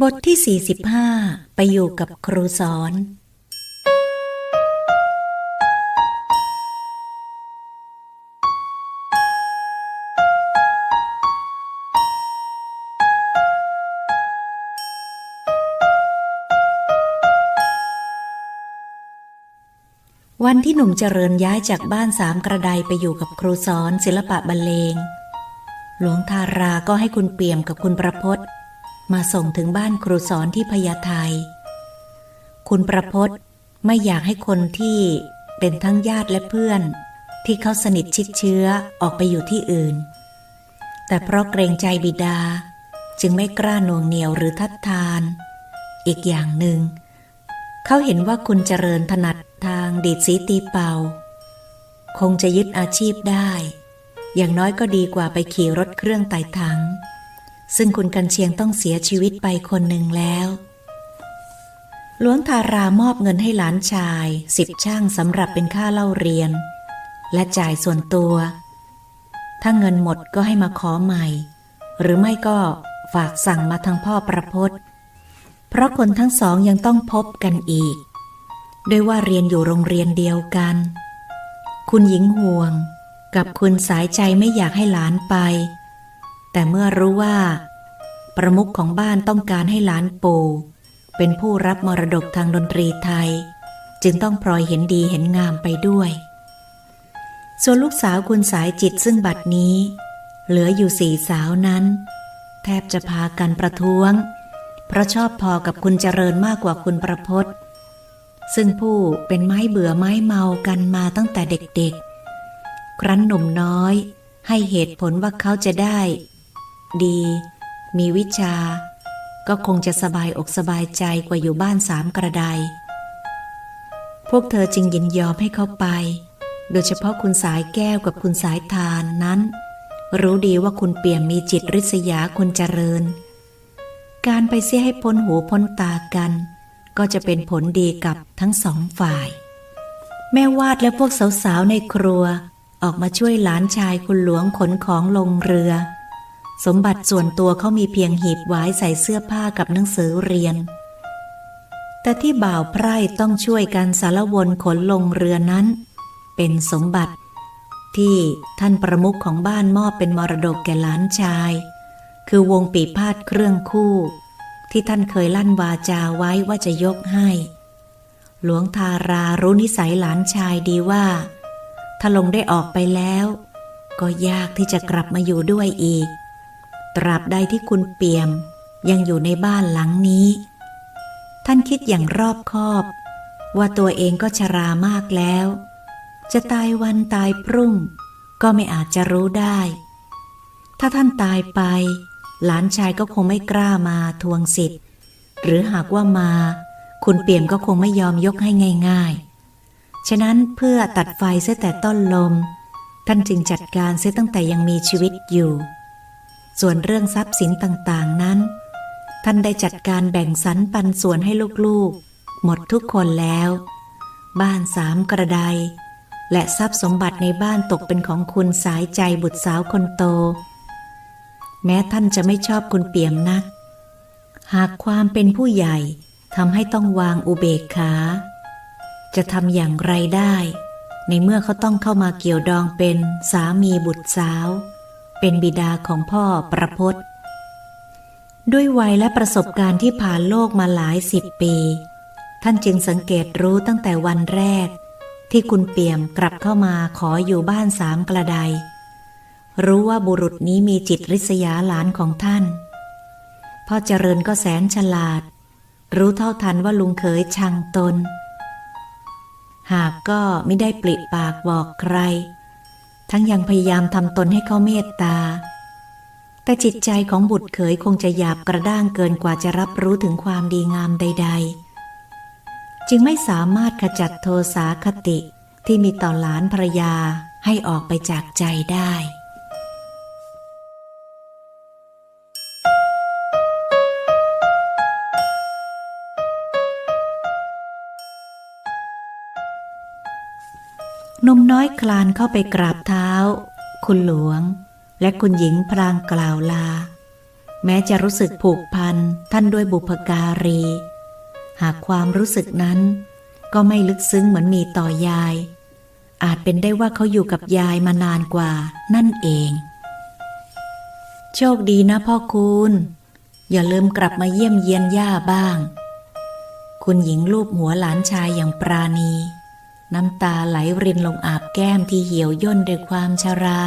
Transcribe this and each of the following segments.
บทที่ 45 ไปอยู่กับครูสอน วันที่หนุ่มเจริญย้ายจากบ้านสามกระไดไปอยู่กับครูสอนศิลปะบรรเลง หลวงทาราก็ให้คุณเปี่ยมกับคุณประพศ มาส่งถึงบ้านครูสอนที่พญาไทคุณประพศไม่อยากให้คนที่เป็นทั้งญาติและเพื่อน ที่เขาสนิทชิดเชื้อออกไปอยู่ที่อื่น แต่เพราะเกรงใจบิดาจึงไม่กล้าหน่วงเหนียวหรือทัดทาน อีกอย่างหนึ่ง เขาเห็นว่าคุณเจริญถนัดทางดีดสีตีเป่า คงจะยึดอาชีพได้ อย่างน้อยก็ดีกว่าไปขี่รถเครื่องไต่ถัง ซึ่งคุณกันเชียงต้องเสียชีวิตไปคนหนึ่งแล้วหลวงทารามอบเงินให้หลานชายสิบช่างสำหรับเป็นค่าเล่าเรียน และจ่ายส่วนตัว ถ้าเงินหมดก็ให้มาขอใหม่ หรือไม่ก็ฝากสั่งมาทางพ่อประพศเพราะคนทั้งสองยังต้องพบกันอีก ด้วยว่าเรียนอยู่โรงเรียนเดียวกัน คุณหญิงห่วง กับคุณสายใจไม่อยากให้หลานไป แต่เมื่อรู้ว่า ประมุขของบ้านต้องการให้หลานปู่เป็นผู้รับมรดกทางดนตรีไทย จึงต้องพลอยเห็นดีเห็นงามไปด้วย ส่วนลูกสาวคุณสายจิตซึ่งบัดนี้ เหลืออยู่สี่สาวนั้น แทบจะพากันประท้วง เพราะชอบพอกับคุณเจริญมากกว่าคุณประพศซึ่งผู้เป็นไม้เบื่อไม้เมากันมาตั้งแต่เด็กๆ ครั้นหนุ่มน้อยให้เหตุผลว่าเขาจะได้ ดี มีวิชา ก็คงจะสบายอกสบายใจกว่าอยู่บ้านสามกระได พวกเธอจึงยินยอมให้เขาไป โดยเฉพาะคุณสายแก้วกับคุณสายทานนั้น รู้ดีว่าคุณเปี่ยมมีจิตริษยาคุณเจริญ การไปเสียให้พ้นหูพ้นตากัน ก็จะเป็นผลดีกับทั้งสองฝ่าย แม่วาดและพวกสาวๆในครัวออกมาช่วยหลานชายคุณหลวงขนของลงเรือ สมบัติส่วนตัวเขามีเพียงหีบไว้ใส่เสื้อผ้ากับหนังสือเรียน แต่ที่บ่าวไพร่ต้องช่วยกันสารวนขนลงเรือนั้น เป็นสมบัติ ที่ท่านประมุขของบ้านมอบเป็นมรดกแก่หลานชาย คือวงปีพาดเครื่องคู่ ที่ท่านเคยลั่นวาจาไว้ว่าจะยกให้ หลวงทารารู้นิสัยหลานชายดีว่า ถ้าลงได้ออกไปแล้ว ก็ยากที่จะกลับมาอยู่ด้วยอีก ตราบใดที่คุณเปี่ยมยังอยู่ในบ้านหลังนี้ ท่านคิดอย่างรอบคอบ ว่าตัวเองก็ชรามากแล้ว จะตายวันตายพรุ่ง ก็ไม่อาจจะรู้ได้ ถ้าท่านตายไป หลานชายก็คงไม่กล้ามาทวงสิทธิ์ หรือหากว่ามา คุณเปี่ยมก็คงไม่ยอมยกให้ง่าย ๆ ฉะนั้นเพื่อตัดไฟเสียแต่ต้นลม ท่านจึงจัดการเสียตั้งแต่ยังมีชีวิตอยู่ ส่วนเรื่องทรัพย์สินต่างๆนั้น ท่านได้จัดการแบ่งสรรปันส่วนให้ลูกๆ หมดทุกคนแล้ว บ้านสามกระไดและทรัพย์สมบัติในบ้านตกเป็นของคุณสายใจบุตรสาวคนโต แม้ท่านจะไม่ชอบคุณเปี่ยมนัก หากความเป็นผู้ใหญ่ทำให้ต้องวางอุเบกขา จะทำอย่างไรได้ ในเมื่อเขาต้องเข้ามาเกี่ยวดองเป็นสามีบุตรสาว เป็นบิดาของพ่อประพศด้วยวัยและประสบการณ์ที่ผ่านโลกมาหลายสิบปี ท่านจึงสังเกตรู้ตั้งแต่วันแรก ที่คุณเปี่ยมกลับเข้ามาขออยู่บ้านสามกระได รู้ว่าบุรุษนี้มีจิตริษยาหลานของท่าน พ่อเจริญก็แสนฉลาด รู้เท่าทันว่าลุงเขยชังตน หากก็ไม่ได้ปลิปากบอกใคร ทั้งยังพยายามทำตนให้เขาเมตตา แต่จิตใจของบุตรเขยคงจะหยาบกระด้างเกินกว่าจะรับรู้ถึงความดีงามใด ๆ จึงไม่สามารถขจัดโทสาคติที่มีต่อหลานภรรยาให้ออกไปจากใจได้ นุ่มน้อยคลานเข้าไปกราบเท้า คุณหลวง และคุณหญิงพลางกล่าวลา แม้จะรู้สึกผูกพันท่านด้วยบุพการี หากความรู้สึกนั้น ก็ไม่ลึกซึ้งเหมือนมีต่อยาย อาจเป็นได้ว่าเขาอยู่กับยายมานานกว่านั่นเอง โชคดีนะพ่อคุณ อย่าลืมกลับมาเยี่ยมเยียนย่าบ้าง คุณหญิงลูบหัวหลานชายอย่างปราณี น้ำตาไหลรินลงอาบแก้มที่เหี่ยวย่นด้วยความชรา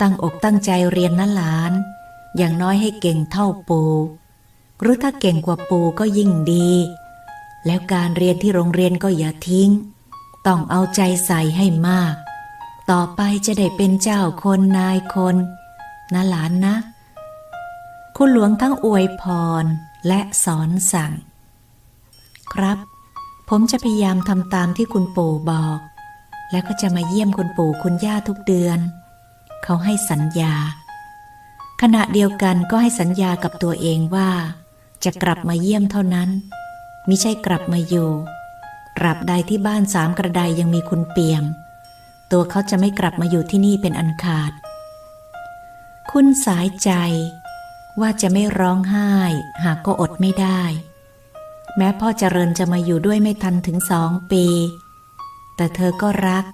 ตั้งอกตั้งใจเรียนนะหลาน อย่างน้อยให้เก่งเท่าปู หรือถ้าเก่งกว่าปูก็ยิ่งดี แล้วการเรียนที่โรงเรียนก็อย่าทิ้ง ต้องเอาใจใส่ให้มาก ต่อไปจะได้เป็นเจ้าคนนายคน นะหลานนะ คุณหลวงทั้งอวยพรและสอนสั่ง ครับ ผมจะพยายามทำตามที่คุณปู่บอก แล้วก็จะมาเยี่ยมคุณปู่คุณย่าทุกเดือน เขาให้สัญญา ขณะเดียวกันก็ให้สัญญากับตัวเองว่า จะกลับมาเยี่ยมเท่านั้น มิใช่กลับมาอยู่ตราบใดที่บ้านสามกระไดยังมีคุณเปี่ยม ตัวเขาจะไม่กลับมาอยู่ที่นี่เป็นอันขาด คุณสายใจว่าจะไม่ร้องไห้ หากก็อดไม่ได้ แม้พ่อเจริญจะมาอยู่ด้วยไม่ทันถึงสองปี แต่เธอก็รัก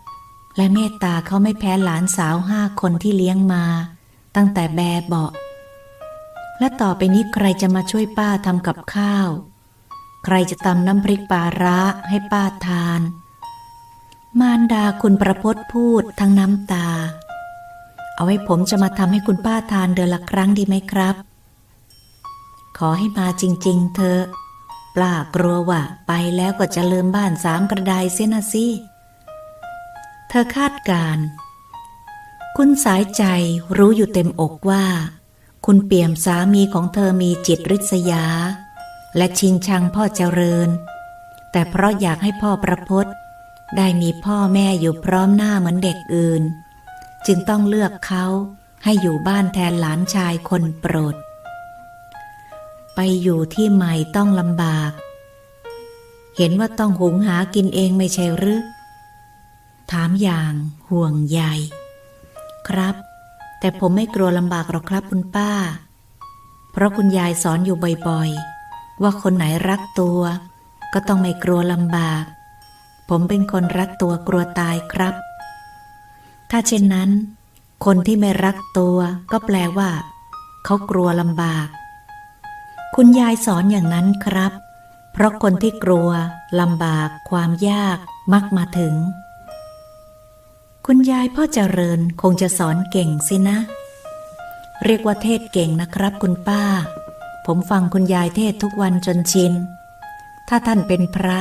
และเมตตาเขาไม่แพ้หลานสาวห้าคนที่เลี้ยงมา ตั้งแต่แบเบาะ และต่อไปนี้ใครจะมาช่วยป้าทำกับข้าว ใครจะตำน้ำพริกปลาร้าให้ป้าทาน มารดาคุณประพจน์พูดทั้งน้ำตา เอาไว้ผมจะมาทำให้คุณป้าทานเดือนละครั้งดีไหมครับ ขอให้มาจริง ๆเถอ ปลากลัวว่าไปแล้วก็จะลืมบ้านสามกระไดเสียนะสิเธอคาดการ คุณสายใจรู้อยู่เต็มอกว่า คุณเปี่ยมสามีของเธอมีจิตริษยา และชิงชังพ่อเจริญ แต่เพราะอยากให้พ่อประพจน์ได้มีพ่อแม่อยู่พร้อมหน้าเหมือนเด็กอื่น จึงต้องเลือกเขาให้อยู่บ้านแทนหลานชายคนโปรด ไปอยู่ที่ใหม่ต้องลำบาก เห็นว่าต้องหุงหากินเองไม่ใช่หรือ ถามอย่างห่วงใยครับ แต่ผมไม่กลัวลำบากหรอกครับคุณป้า เพราะคุณยายสอนอยู่บ่อยๆ ว่าคนไหนรักตัว ก็ต้องไม่กลัวลำบาก ผมเป็นคนรักตัวกลัวตายครับ ถ้าเช่นนั้น คนที่ไม่รักตัวก็แปลว่า เขากลัวลำบาก คุณยายสอนอย่างนั้นครับ เพราะคนที่กลัวลำบากความยากมักมาถึง คุณยายพ่อเจริญคงจะสอนเก่งสินะ เรียกว่าเทศเก่งนะครับคุณป้า ผมฟังคุณยายเทศทุกวันจนชิน ถ้าท่านเป็นพระ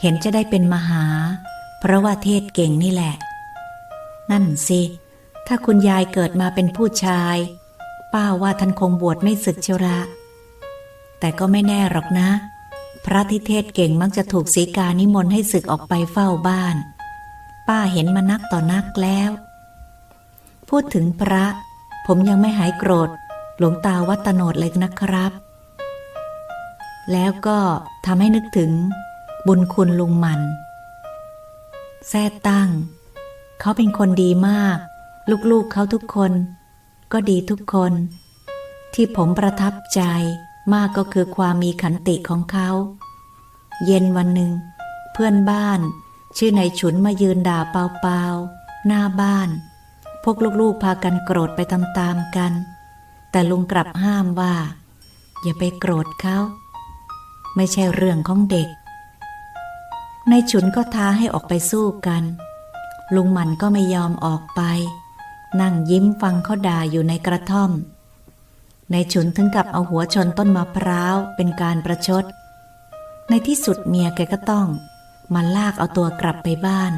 เห็นจะได้เป็นมหา เพราะว่าเทศเก่งนี่แหละ นั่นสิ ถ้าคุณยายเกิดมาเป็นผู้ชาย ป้าว่าท่านคงบวชไม่ศึกเชียวละ แต่ก็ไม่แน่หรอกนะ พระที่เทศเก่งมักจะถูกสีกานิมนต์ให้ศึกออกไปเฝ้าบ้าน ป้าเห็นมานักต่อนักแล้ว พูดถึงพระ ผมยังไม่หายโกรธ หลวงตาวัดตโนดเลยนะครับ แล้วก็ทำให้นึกถึง บุญคุณลุงมันแท้ตั้ง เขาเป็นคนดีมาก ลูกๆเขาทุกคน ก็ดีทุกคน ที่ผมประทับใจ มากก็คือความมีขันติของเขา เย็นวันหนึ่ง เพื่อนบ้าน ชื่อนายฉุนมายืนด่าเปล่าๆหน้าบ้าน พวกลูกๆพากันโกรธไปตามๆกัน แต่ลุงกลับห้ามว่า อย่าไปโกรธเขาไม่ใช่เรื่องของเด็กนายฉุนก็ท้าให้ออกไปสู้กัน ลุงมันก็ไม่ยอมออกไป นั่งยิ้มฟังเขาด่าอยู่ในกระท่อม นายฉุนถึงกับเอาหัวชนต้นมะพร้าวเป็นการประชด ในที่สุดเมียแกก็ต้องมาลากเอาตัวกลับไปบ้าน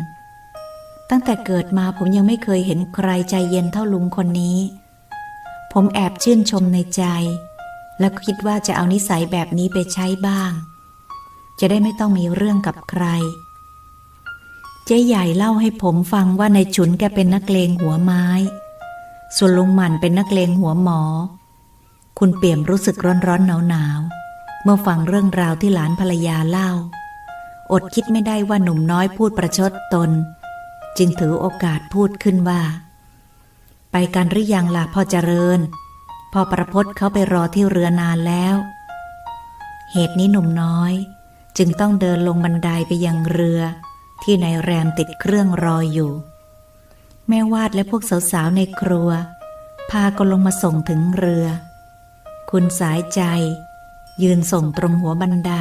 ตั้งแต่เกิดมาผมยังไม่เคยเห็นใครใจเย็นเท่าลุงคนนี้ ผมแอบชื่นชมในใจ แล้วคิดว่าจะเอานิสัยแบบนี้ไปใช้บ้าง จะได้ไม่ต้องมีเรื่องกับใคร เจ๊ใหญ่เล่าให้ผมฟังว่าในฉุนแกเป็นนักเลงหัวไม้ ส่วนลุงหมันเป็นนักเลงหัวหมอ คุณเปี่ยมรู้สึกร้อนร้อนหนาวหนาวเมื่อฟังเรื่องราวที่หลานภรรยาเล่า อดคิดไม่ได้ว่าหนุ่มน้อยพูดประชดตน จึงถือโอกาสพูดขึ้นว่า ไปกันหรือยังล่ะพ่อเจริญพอประพศเขาไปรอที่เรือนานแล้ว เหตุนี้หนุ่มน้อย จึงต้องเดินลงบันไดไปยังเรือ ที่นายแรมติดเครื่องรออยู่ แม่วาดและพวกสาวๆในครัว พากันลงมาส่งถึงเรือ คุณสายใจ ยืนส่งตรงหัวบันได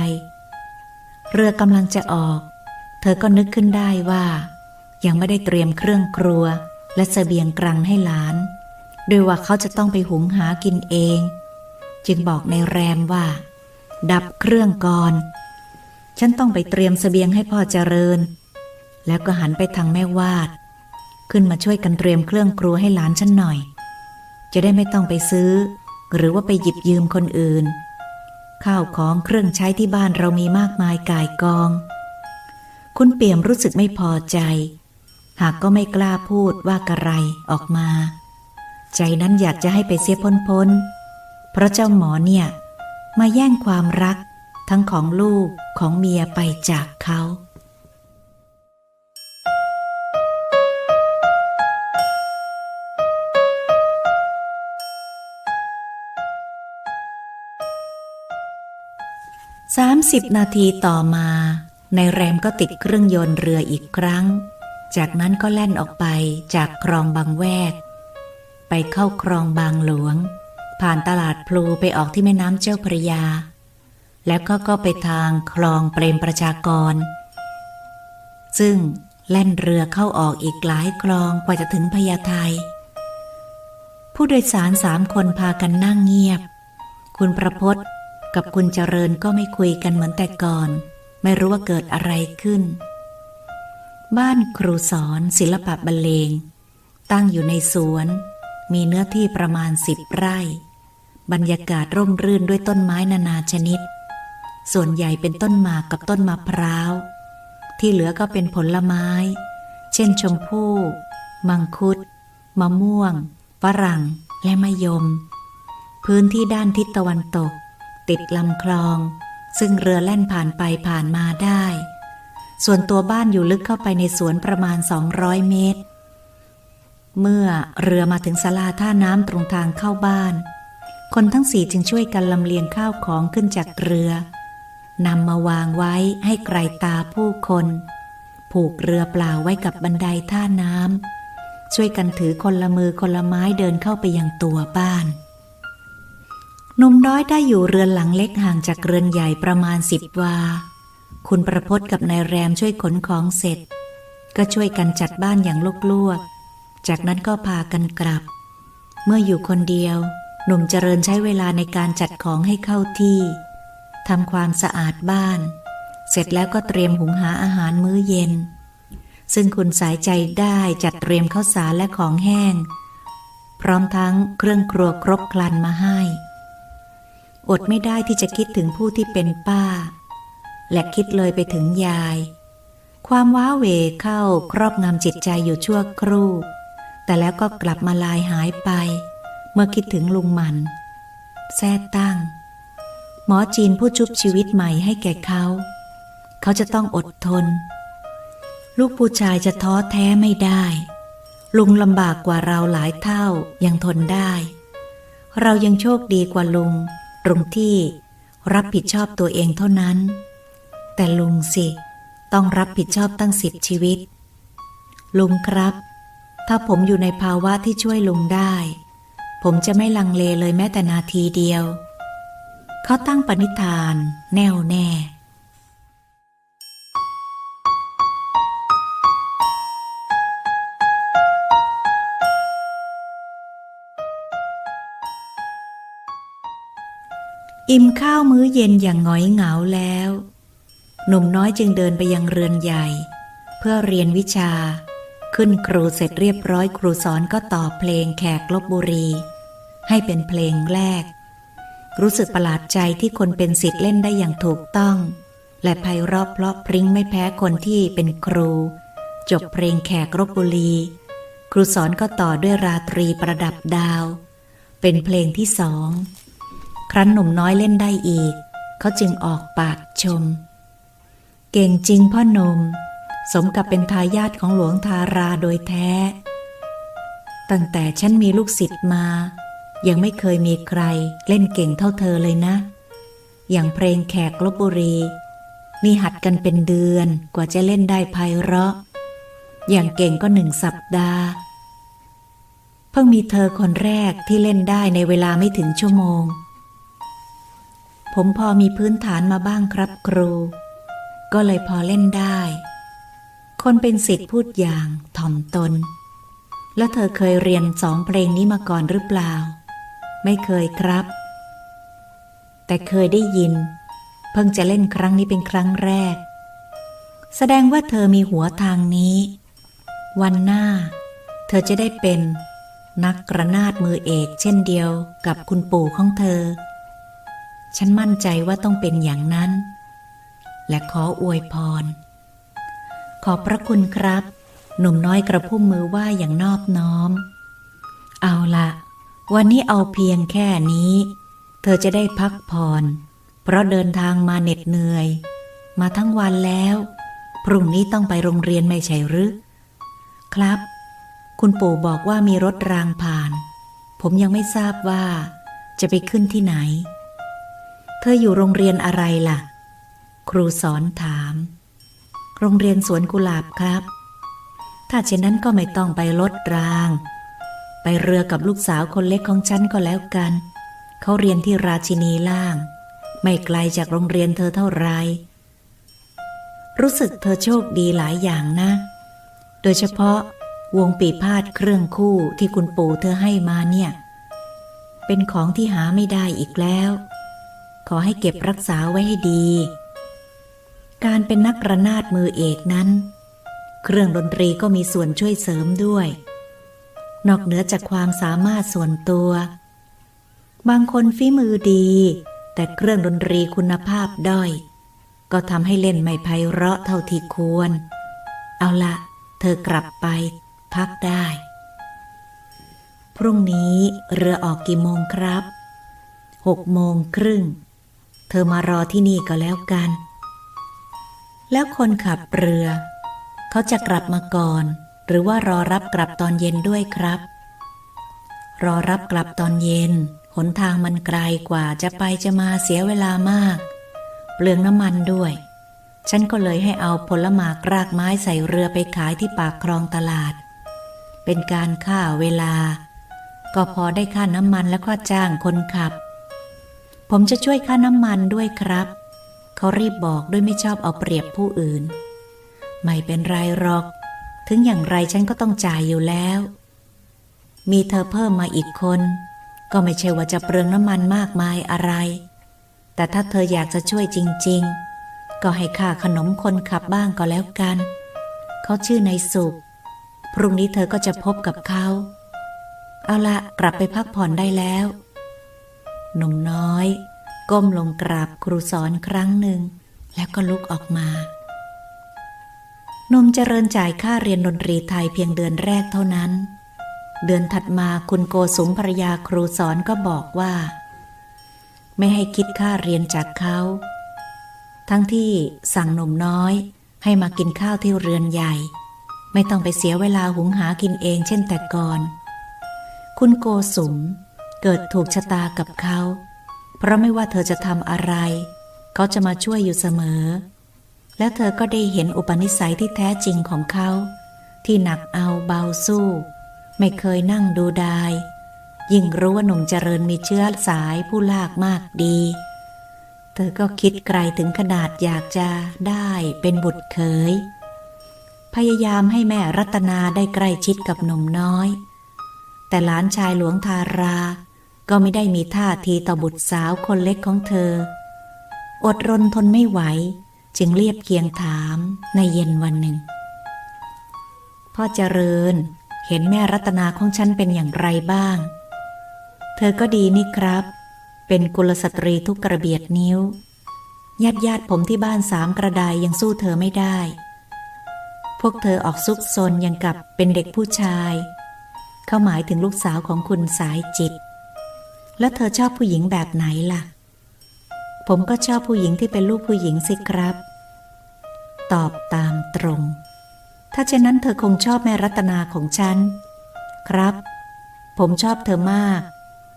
เรือกำลังจะออก เธอก็นึกขึ้นได้ว่า ยังไม่ได้เตรียมเครื่องครัวและเสบียงกรังให้หลานโดยว่าเขาจะต้องไปหุงหากินเอง จึงบอกในแรมว่า ดับเครื่องก่อน ฉันต้องไปเตรียมเสบียงให้พ่อเจริญ แล้วก็หันไปทางแม่วาด ขึ้นมาช่วยกันเตรียมเครื่องครัวให้หลานฉันหน่อย จะได้ไม่ต้องไปซื้อ หรือว่าไปหยิบยืมคนอื่น ข้าวของเครื่องใช้ที่บ้านเรามีมากมายกายกอง คุณเปี่ยมรู้สึกไม่พอใจ หากก็ไม่กล้าพูดว่ากระไรออกมา ใจนั้นอยากจะให้ไปเสียพ้นพ้นๆเพราะเจ้าหมอเนี่ย มาแย่งความรักทั้งของลูกของเมียไปจากเขา สามสิบนาทีต่อมา ในแรมก็ติดเครื่องยนต์เรืออีกครั้ง จากนั้นก็แล่นออกไปจากคลองบางแวก ไปเข้าคลองบางหลวง ผ่านตลาดพลูไปออกที่แม่น้ำเจ้าพระยา แล้วก็ก็ไปทางคลองเปรมประชากร ซึ่งแล่นเรือเข้าออกอีกหลายคลองกว่าจะถึงพญาไทผู้โดยสารสามคนพากันนั่งเงียบ คุณประพศ กับคุณเจริญก็ไม่คุยกันเหมือนแต่ก่อน ไม่รู้ว่าเกิดอะไรขึ้น บ้านครูสอนศิลปะบรรเลง ตั้งอยู่ในสวน มีเนื้อที่ประมาณสิบไร่ บรรยากาศร่มรื่นด้วยต้นไม้นานาชนิด ส่วนใหญ่เป็นต้นหมากกับต้นมะพร้าว ที่เหลือก็เป็นผลไม้ เช่นชมพู่มังคุด มะม่วงฝรั่งและมะยม พื้นที่ด้านทิศตะวันตก ติดลำคลอง ซึ่งเรือแล่นผ่านไปผ่านมาได้ ส่วนตัวบ้านอยู่ลึกเข้าไปในสวนประมาณ 200 เมตร เมื่อเรือมาถึงศาลาท่าน้ำตรงทางเข้าบ้าน คนทั้งสี่จึงช่วยกันลำเลียงข้าวของขึ้นจากเรือนำมาวางไว้ให้ไกลตาผู้คน ผูกเรือเปล่าไว้กับบันไดท่าน้ำช่วยกันถือคนละมือคนละไม้เดินเข้าไปยังตัวบ้าน หนุ่มน้อยได้อยู่เรือนหลังเล็กห่างจากเรือนใหญ่ประมาณสิบวา คุณประพศกับนายแรมช่วยขนของเสร็จ ก็ช่วยกันจัดบ้านอย่างลวกๆ จากนั้นก็พากันกลับ เมื่ออยู่คนเดียว หนุ่มเจริญใช้เวลาในการจัดของให้เข้าที่ทำความสะอาดบ้าน เสร็จแล้วก็เตรียมหุงหาอาหารมื้อเย็น ซึ่งคุณสายใจได้จัดเตรียมข้าวสารและของแห้ง พร้อมทั้งเครื่องครัวครบครันมาให้ อดไม่ได้ที่จะคิดถึงผู้ที่เป็นป้า และคิดเลยไปถึงยาย ความว้าเหวเข้าครอบงำจิตใจอยู่ชั่วครู่ แต่แล้วก็กลับมาลายหายไป เมื่อคิดถึงลุงมันแท้ตั้ง หมอจีนผู้ชุบชีวิตใหม่ให้แก่เขา เขาจะต้องอดทน ลูกผู้ชายจะท้อแท้ไม่ได้ ลุงลำบากกว่าเราหลายเท่ายังทนได้ เรายังโชคดีกว่าลุง ตรงที่รับผิดชอบตัวเองเท่านั้น แต่ลุงสิ ต้องรับผิดชอบตั้งสิบชีวิต ลุงครับ ถ้าผมอยู่ในภาวะที่ช่วยลุงได้ ผมจะไม่ลังเลเลยแม้แต่นาทีเดียว เขาตั้งปณิธาน แน่วแน่ อิ่มข้าวมื้อเย็นอย่างหงอยเหงาแล้ว หนุ่มน้อยจึงเดินไปยังเรือนใหญ่ เพื่อเรียนวิชา ขึ้นครูเสร็จเรียบร้อยครูสอนก็ต่อเพลงแขกลบบุรี ให้เป็นเพลงแรก รู้สึกประหลาดใจที่คนเป็นสิทธิ์เล่นได้อย่างถูกต้อง และไพเราะเพราะพริ้งไม่แพ้คนที่เป็นครู จบเพลงแขกรบบุรี ครูสอนก็ต่อด้วยราตรีประดับดาว เป็นเพลงที่สอง ครั้นหนุ่มน้อยเล่นได้อีก เขาจึงออกปากชม เก่งจริงพ่อหนม สมกับเป็นทายาทของหลวงทาราโดยแท้ ตั้งแต่ฉันมีลูกศิษย์มา ยังไม่เคยมีใครเล่นเก่งเท่าเธอเลยนะ อย่างเพลงแขกลบบุรีมีหัดกันเป็นเดือนกว่าจะเล่นได้ไพเราะ อย่างเก่งก็หนึ่งสัปดาห์เพิ่งมีเธอคนแรกที่เล่นได้ในเวลาไม่ถึงชั่วโมง ผมพอมีพื้นฐานมาบ้างครับครู ก็เลยพอเล่นได้ คนเป็นสิทธิ์พูดอย่างถ่อมตน แล้วเธอเคยเรียนสองเพลงนี้มาก่อนหรือเปล่า ไม่เคยครับ แต่เคยได้ยิน เพิ่งจะเล่นครั้งนี้เป็นครั้งแรก แสดงว่าเธอมีหัวทางนี้ วันหน้า เธอจะได้เป็นนักกระนาดมือเอกเช่นเดียวกับคุณปู่ของเธอ ฉันมั่นใจว่าต้องเป็นอย่างนั้น และขออวยพร ขอบพระคุณครับ หนุ่มน้อยกระพุ่มมือไหวอย่างนอบน้อม เอาละวันนี้เอาเพียงแค่นี้ เธอจะได้พักผ่อน เพราะเดินทางมาเหน็ดเหนื่อย มาทั้งวันแล้ว พรุ่งนี้ต้องไปโรงเรียนไม่ใช่หรือ ครับ คุณปู่บอกว่ามีรถรางผ่าน ผมยังไม่ทราบว่าจะไปขึ้นที่ไหน เธออยู่โรงเรียนอะไรล่ะ ครูสอนถาม โรงเรียนสวนกุหลาบครับ ถ้าเช่นนั้นก็ไม่ต้องไปรถราง ไปเรือกับลูกสาวคนเล็กของฉันก็แล้วกัน เขาเรียนที่ราชินีล่าง ไม่ไกลจากโรงเรียนเธอเท่าไร รู้สึกเธอโชคดีหลายอย่างนะ โดยเฉพาะวงปีพาดเครื่องคู่ที่คุณปู่เธอให้มาเนี่ย เป็นของที่หาไม่ได้อีกแล้ว ขอให้เก็บรักษาไว้ให้ดี การเป็นนักระนาดมือเอกนั้น เครื่องดนตรีก็มีส่วนช่วยเสริมด้วย นอกเหนือจากความสามารถส่วนตัว บางคนฝีมือดี แต่เครื่องดนตรีคุณภาพด้อย ก็ทำให้เล่นไม่ไพเราะเท่าที่ควร เอาละเธอกลับไป พักได้ พรุ่งนี้เรือออกกี่โมงครับหกโมงครึ่ง เธอมารอที่นี่ก็แล้วกัน แล้วคนขับเรือ เขาจะกลับมาก่อน หรือว่ารอรับกลับตอนเย็นด้วยครับ รอรับกลับตอนเย็น หนทางมันไกลกว่าจะไปจะมาเสียเวลามาก เปลืองน้ำมันด้วย ฉันก็เลยให้เอาผลหมากรากไม้ใส่เรือไปขายที่ปากคลองตลาด เป็นการค่าเวลา ก็พอได้ค่าน้ำมันแล้วก็จ้างคนขับ ผมจะช่วยค่าน้ำมันด้วยครับ เขารีบบอกด้วยไม่ชอบเอาเปรียบผู้อื่น ไม่เป็นไรหรอก ถึงอย่างไรฉันก็ต้องจ่ายอยู่แล้ว มีเธอเพิ่มมาอีกคน ก็ไม่ใช่ว่าจะเปลืองน้ำมันมากมายอะไร แต่ถ้าเธออยากจะช่วยจริง ๆ ก็ให้ค่าขนมคนขับบ้างก็แล้วกัน เขาชื่อในายสุข พรุ่งนี้เธอก็จะพบกับเขา เอาละกลับไปพักผ่อนได้แล้ว หนุ่มน้อย ก้มลงกราบครูสอนครั้งหนึ่ง แล้วก็ลุกออกมา นมเจริญจ่ายค่าเรียนดนตรีไทยเพียงเดือนแรกเท่านั้น เดือนถัดมาคุณโกสุมภรรยาครูสอนก็บอกว่า ไม่ให้คิดค่าเรียนจากเขา ทั้งที่สั่งหนุ่มน้อยให้มากินข้าวที่เรือนใหญ่ ไม่ต้องไปเสียเวลาหุงหากินเองเช่นแต่ก่อน คุณโกสุม เกิดถูกชะตากับเขา เพราะไม่ว่าเธอจะทำอะไร เขาจะมาช่วยอยู่เสมอ และเธอก็ได้เห็นอุปนิสัยที่แท้จริงของเขา ที่หนักเอาเบาสู้ ไม่เคยนั่งดูดาย ยิ่งรู้ว่าหนุ่มเจริญมีเชื้อสายผู้ลากมากดี เธอก็คิดไกลถึงขนาดอยากจะได้เป็นบุตรเขยพยายามให้แม่รัตนาได้ใกล้ชิดกับหนุ่มน้อย แต่หลานชายหลวงทารา ก็ไม่ได้มีท่าทีต่อบุตรสาวคนเล็กของเธอ อดรนทนไม่ไหว จึงเรียบเคียงถามในเย็นวันหนึ่ง พ่อเจริญเห็นแม่รัตนาของฉันเป็นอย่างไรบ้าง เธอก็ดีนี่ครับ เป็นกุลสตรีทุกกระเบียดนิ้ว ญาติญาติผมที่บ้านสามกระไดยังสู้เธอไม่ได้ พวกเธอออกซุกซนยังกับเป็นเด็กผู้ชาย เขาหมายถึงลูกสาวของคุณสายจิต แล้วเธอชอบผู้หญิงแบบไหนล่ะ ผมก็ชอบผู้หญิงที่เป็นลูกผู้หญิงสิครับ ตอบตามตรง ถ้าเช่นนั้นเธอคงชอบแม่รัตนาของฉัน ครับ ผมชอบเธอมาก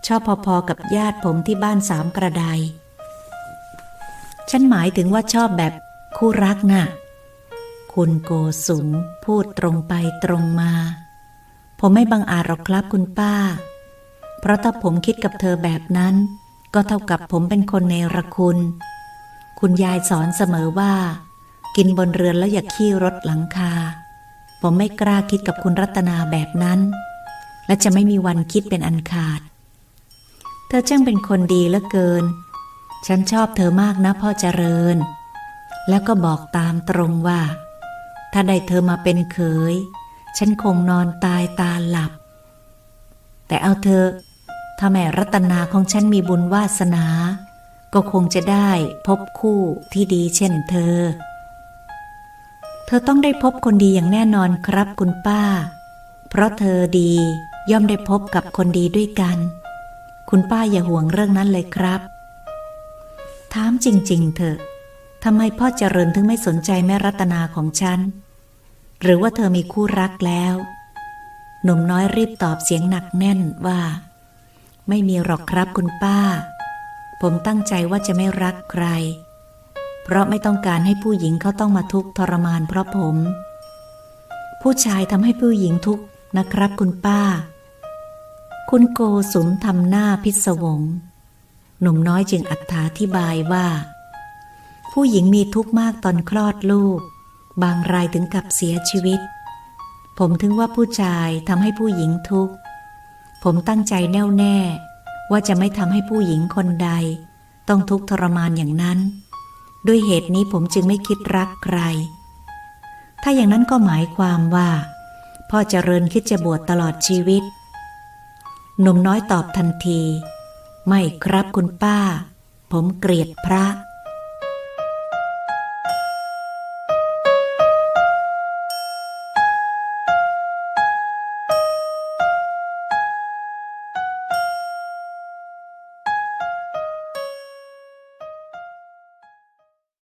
ชอบพอๆกับญาติผมที่บ้านสามกระไดฉันหมายถึงว่าชอบแบบคู่รักน่ะ คุณโกสุมพูดตรงไปตรงมา ผมไม่บังอาจหรอกครับคุณป้า เพราะถ้าผมคิดกับเธอแบบนั้น ก็เท่ากับผมเป็นคนในรคุณ คุณยายสอนเสมอว่า กินบนเรือนแล้วอย่าขี้รถหลังคา ผมไม่กล้าคิดกับคุณรัตนาแบบนั้น และจะไม่มีวันคิดเป็นอันขาด เธอช่างเป็นคนดีเหลือเกิน ฉันชอบเธอมากนะพ่อเจริญ แล้วก็บอกตามตรงว่า ถ้าได้เธอมาเป็นเขยฉันคงนอนตายตาหลับ แต่เอาเธอ ถ้าแม่รัตนาของฉันมีบุญวาสนา ก็คงจะได้พบคู่ที่ดีเช่นเธอ เธอต้องได้พบคนดีอย่างแน่นอนครับคุณป้า เพราะเธอดีย่อมได้พบกับคนดีด้วยกัน คุณป้าอย่าห่วงเรื่องนั้นเลยครับ ถามจริง ๆ เถอะทำไมพ่อเจริญถึงไม่สนใจแม่รัตนาของฉัน หรือว่าเธอมีคู่รักแล้ว หนุ่มน้อยรีบตอบเสียงหนักแน่นว่า ไม่มีหรอกครับคุณป้า ผมตั้งใจว่าจะไม่รักใคร เพราะไม่ต้องการให้ผู้หญิงเขาต้องมาทุกข์ทรมานเพราะผม ผู้ชายทำให้ผู้หญิงทุกข์นะครับคุณป้า คุณโกสุมทำหน้าพิศวง หนุ่มน้อยจึงอธิบายว่า ผู้หญิงมีทุกข์มากตอนคลอดลูก บางรายถึงกับเสียชีวิต ผมถึงว่าผู้ชายทำให้ผู้หญิงทุกข์ ผมตั้งใจแน่วแน่ ว่าจะไม่ทำให้ผู้หญิงคนใด ต้องทุกข์ทรมานอย่างนั้น ด้วยเหตุนี้ผมจึงไม่คิดรักใคร ถ้าอย่างนั้นก็หมายความว่า พ่อเจริญคิดจะบวชตลอดชีวิต หนุ่มน้อยตอบทันที ไม่ครับคุณป้า ผมเกลียดพระ